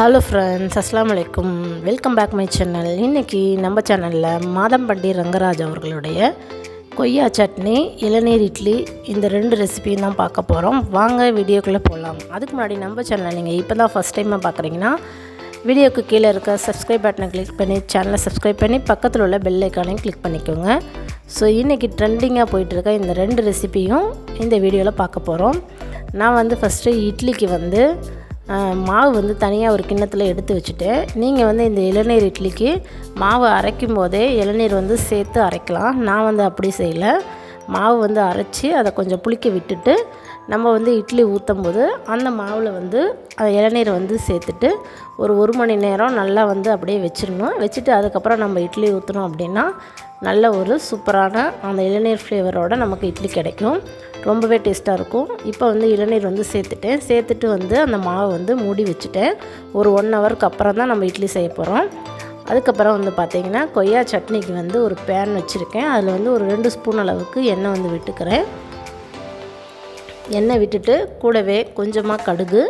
Hello friends அஸ்லாம் வலைக்கும் welcome back my channel இன்றைக்கி நம்ம சேனலில் மாதம்பட்டி ரங்கராஜ் அவர்களுடைய கொய்யா சட்னி இளநீர் இட்லி இந்த ரெண்டு ரெசிபியும் தான் பார்க்க போகிறோம் வாங்க வீடியோக்குள்ளே போகலாம் அதுக்கு முன்னாடி நம்ம சேனலை நீங்கள் இப்போ தான் ஃபஸ்ட் டைமாக பார்க்குறீங்கன்னா வீடியோக்கு கீழே இருக்க சப்ஸ்கிரைப் பட்டனை கிளிக் பண்ணி சேனலை சப்ஸ்கிரைப் பண்ணி பக்கத்தில் உள்ள பெல் ஐக்கானையும் கிளிக் பண்ணிக்கோங்க. ஸோ இன்றைக்கி ட்ரெண்டிங்காக போயிட்டுருக்க இந்த ரெண்டு ரெசிபியும் இந்த வீடியோவில் பார்க்க போகிறோம் நான் வந்து ஃபஸ்ட்டு இட்லிக்கு வந்து மாவு வந்து தனியாக ஒரு கிண்ணத்தில் எடுத்து வச்சுட்டேன் நீங்கள் வந்து இந்த இளநீர் இட்லிக்கு மாவு அரைக்கும் போதே இளநீர் வந்து சேர்த்து அரைக்கலாம். நான் வந்து அப்படி செய்யலை. மாவு வந்து அரைச்சி அதை கொஞ்சம் புளிக்க விட்டுட்டு நம்ம வந்து இட்லி ஊற்றும் போது அந்த மாவில் வந்து அந்த இளநீரை வந்து சேர்த்துட்டு ஒரு ஒரு மணி நேரம் நல்லா வந்து அப்படியே வச்சிடணும். வச்சுட்டு அதுக்கப்புறம் நம்ம இட்லி ஊற்றினோம் அப்படின்னா நல்ல ஒரு சூப்பரான அந்த இளநீர் ஃப்ளேவரோட நமக்கு இட்லி கிடைக்கும். ரொம்பவே டேஸ்ட்டாக இருக்கும். இப்போ வந்து இளநீர் வந்து சேர்த்துட்டேன். சேர்த்துட்டு வந்து அந்த மாவை வந்து மூடி வச்சுட்டேன். ஒரு ஒன் ஹவருக்கு அப்புறம் தான் நம்ம இட்லி செய்ய போகிறோம் அதுக்கப்புறம் வந்து பார்த்திங்கன்னா கொய்யா சட்னிக்கு வந்து ஒரு பேன் வச்சுருக்கேன். அதில் வந்து ஒரு ரெண்டு ஸ்பூன் அளவுக்கு எண்ணெய் வந்து விட்டுக்கிறேன். எண்ணெய் விட்டுட்டு கூடவே கொஞ்சமாக கடுகு.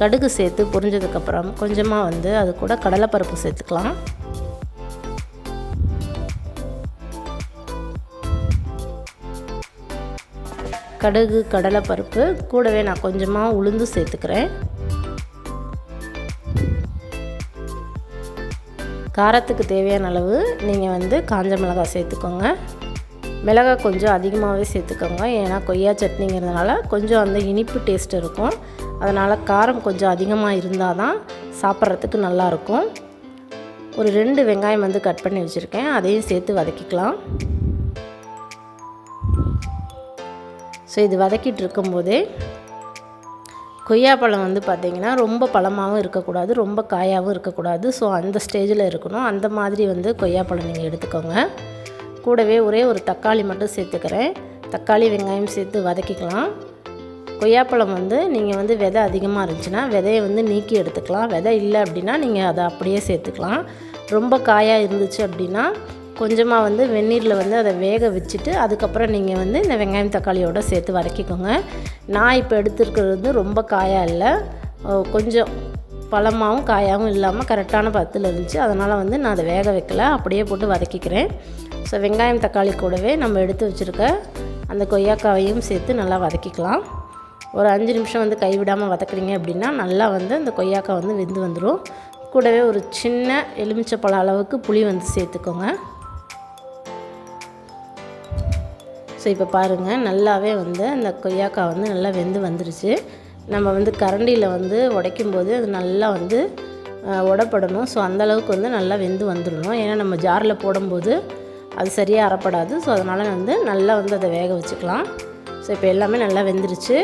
கடுகு சேர்த்து பொரிஞ்சதுக்கப்புறம் கொஞ்சமாக வந்து அது கூட கடலைப்பருப்பு சேர்த்துக்கலாம். கடுகு கடலைப்பருப்பு கூடவே நான் கொஞ்சமாக உளுந்து சேர்த்துக்கிறேன். காரத்துக்கு தேவையான அளவு நீங்கள் வந்து காஞ்ச மிளகாய் சேர்த்துக்கோங்க. மிளகாய் கொஞ்சம் அதிகமாகவே சேர்த்துக்கோங்க. ஏன்னா கொய்யா சட்னிங்கிறதுனால கொஞ்சம் அந்த இனிப்பு டேஸ்ட் இருக்கும். அதனால் காரம் கொஞ்சம் அதிகமாக இருந்தால் தான் சாப்பிட்றதுக்கு நல்லாயிருக்கும். ஒரு ரெண்டு வெங்காயம் வந்து கட் பண்ணி வச்சுருக்கேன். அதையும் சேர்த்து வதக்கிக்கலாம். ஸோ இது வதக்கிட்டு இருக்கும்போதே கொய்யாப்பழம் வந்து பார்த்திங்கன்னா ரொம்ப பழமாகவும் இருக்கக்கூடாது ரொம்ப காயாகவும் இருக்கக்கூடாது. ஸோ அந்த ஸ்டேஜில் இருக்கணும். அந்த மாதிரி வந்து கொய்யாப்பழம் நீங்கள் எடுத்துக்கோங்க. கூடவே ஒரே ஒரு தக்காளி மட்டும் சேர்த்துக்கிறேன். தக்காளி வெங்காயம் சேர்த்து வதக்கிக்கலாம். கொய்யாப்பழம் வந்து நீங்கள் வந்து விதை அதிகமாக இருந்துச்சுன்னா விதையை வந்து நீக்கி எடுத்துக்கலாம். விதை இல்லை அப்படின்னா நீங்கள் அதை அப்படியே சேர்த்துக்கலாம். ரொம்ப காயாக இருந்துச்சு அப்படின்னா கொஞ்சமாக வந்து வெந்நீரில் வந்து அதை வேக வச்சுட்டு அதுக்கப்புறம் நீங்கள் வந்து இந்த வெங்காயம் தக்காளியோட சேர்த்து வதக்கிக்கோங்க. நான் இப்போ எடுத்துருக்கிறது வந்து ரொம்ப காயாக இல்லை. கொஞ்சம் பழமாகவும் காயாகவும் இல்லாமல் கரெக்டான பத்தில் இருந்துச்சு. அதனால் வந்து நான் அதை வேக வைக்கல. அப்படியே போட்டு வதக்கிக்கிறேன். ஸோ வெங்காயம் தக்காளி கூடவே நம்ம எடுத்து வச்சுருக்க அந்த கொய்யாக்காவையும் சேர்த்து நல்லா வதக்கிக்கலாம். ஒரு அஞ்சு நிமிஷம் வந்து கைவிடாமல் வதக்குறீங்க அப்படின்னா நல்லா வந்து அந்த கொய்யாக்காய் வந்து வெந்து வந்துடும் கூடவே ஒரு சின்ன எலுமிச்சப்பழ அளவுக்கு புளி வந்து சேர்த்துக்கோங்க. ஸோ இப்போ பாருங்கள் நல்லாவே வந்து அந்த கொய்யாக்காய் வந்து நல்லா வெந்து வந்துருச்சு. நம்ம வந்து கரண்டியில் வந்து உடைக்கும் போது அது நல்லா வந்து உடப்படணும். ஸோ அந்த அளவுக்கு வந்து நல்லா வெந்து வந்துடணும். ஏன்னா நம்ம ஜாரில் போடும்போது அது சரியாக அறப்படாது. ஸோ அதனால் வந்து நல்லா வந்து அதை வேக வச்சுக்கலாம். ஸோ இப்போ எல்லாமே நல்லா வெந்துருச்சு.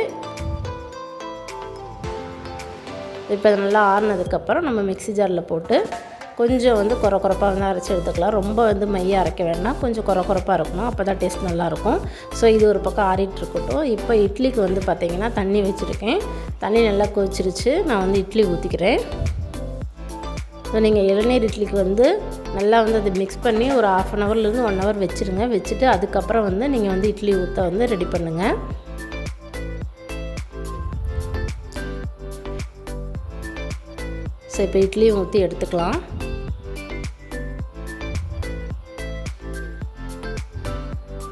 இப்போ அது நல்லா ஆறுனதுக்கப்புறம் நம்ம மிக்ஸி ஜாரில் போட்டு கொஞ்சம் வந்து குறை குறைப்பாக வந்து அரைச்சி எடுத்துக்கலாம். ரொம்ப வந்து மைய அரைக்க வேண்டாம் கொஞ்சம் குறை குறைப்பாக இருக்கணும். அப்போ தான் டேஸ்ட் நல்லாயிருக்கும். ஸோ இது ஒரு பக்கம் ஆறிட்டு இருக்கட்டும். இப்போ இட்லிக்கு வந்து பார்த்திங்கன்னா தண்ணி வச்சுருக்கேன். தண்ணி நல்லா கொதிச்சிருச்சு. நான் வந்து இட்லி ஊற்றிக்கிறேன் ஸோ நீங்கள் இளநீர் இட்லிக்கு வந்து நல்லா வந்து அதை மிக்ஸ் பண்ணி ஒரு ஆஃப் அன் ஹவர்லேருந்து ஒன் ஹவர் வச்சுருங்க. வச்சுட்டு அதுக்கப்புறம் வந்து நீங்கள் வந்து இட்லி ஊற்ற வந்து ரெடி பண்ணுங்கள் ஸோ இப்போ இட்லியும் ஊற்றி எடுத்துக்கலாம்.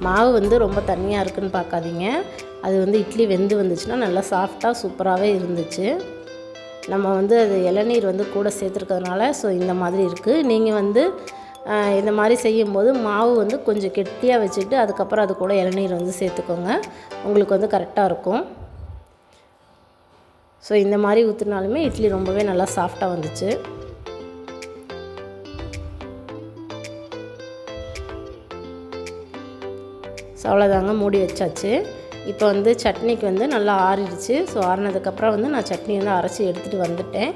மாவு வந்து ரொம்ப தண்ணியாக இருக்குன்னு பார்க்காதீங்க. அது வந்து இட்லி வெந்து வந்துச்சுன்னா நல்லா சாஃப்டாக சூப்பராகவே இருந்துச்சு. நம்ம வந்து அது இளநீர் வந்து கூட சேர்த்துருக்கிறதுனால ஸோ இந்த மாதிரி இருக்குது நீங்கள் வந்து இந்த மாதிரி செய்யும்போது மாவு வந்து கொஞ்சம் கெட்டியாக வச்சுட்டு அதுக்கப்புறம் அது கூட இளநீர் வந்து சேர்த்துக்கோங்க. உங்களுக்கு வந்து கரெக்டாக இருக்கும். ஸோ இந்த மாதிரி ஊற்றுனாலுமே இட்லி ரொம்பவே நல்லா சாஃப்டாக வந்துச்சு. ஸோ அவ்வளோதாங்க மூடி வச்சாச்சு. இப்போ வந்து சட்னிக்கு வந்து நல்லா ஆறிடுச்சு. ஸோ ஆறினதுக்கப்புறம் வந்து நான் சட்னி வந்து அரைச்சி எடுத்துகிட்டு வந்துட்டேன்.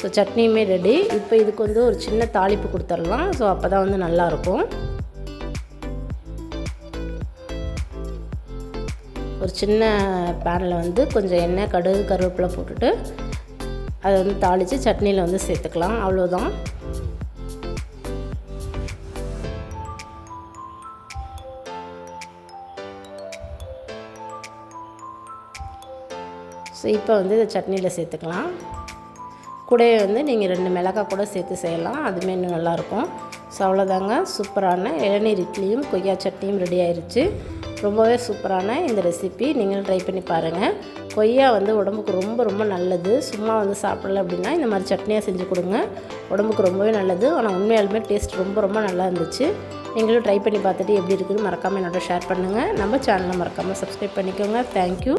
ஸோ சட்னியுமே ரெடி இப்போ இதுக்கு வந்து ஒரு சின்ன தாளிப்பு கொடுத்துடலாம். ஸோ அப்போ தான் வந்து நல்லாயிருக்கும். ஒரு சின்ன பேனில் வந்து கொஞ்சம் எண்ணெய் கடுகு கருவேப்பிலை போட்டுட்டு அதை வந்து தாளித்து சட்னியில் வந்து சேர்த்துக்கலாம். அவ்வளோதான் ஸோ இப்போ வந்து இதை சட்னியில் சேர்த்துக்கலாம். கூடவே வந்து நீங்கள் ரெண்டு மிளகாய் கூட சேர்த்து செய்யலாம். அதுவுமே இன்னும் நல்லாயிருக்கும். ஸோ அவ்வளோதாங்க. சூப்பரான இளநீர் இட்லியும் கொய்யா சட்னியும் ரெடி ஆயிடுச்சு ரொம்பவே சூப்பரான இந்த ரெசிபி நீங்களும் ட்ரை பண்ணி பாருங்கள் கொய்யா வந்து உடம்புக்கு ரொம்ப ரொம்ப நல்லது. சும்மா வந்து சாப்பிடல அப்படின்னா இந்த மாதிரி சட்னியாக செஞ்சு கொடுங்க. உடம்புக்கு ரொம்பவே நல்லது. ஆனால் உண்மையாலுமே டேஸ்ட் ரொம்ப ரொம்ப நல்லா இருந்துச்சு. நீங்களும் ட்ரை பண்ணி பார்த்துட்டு எப்படி இருக்குதுன்னு மறக்காமல் என்னோட ஷேர் பண்ணுங்கள் நம்ம சேனலை மறக்காமல் சப்ஸ்கிரைப் பண்ணிக்கோங்க. தேங்க்யூ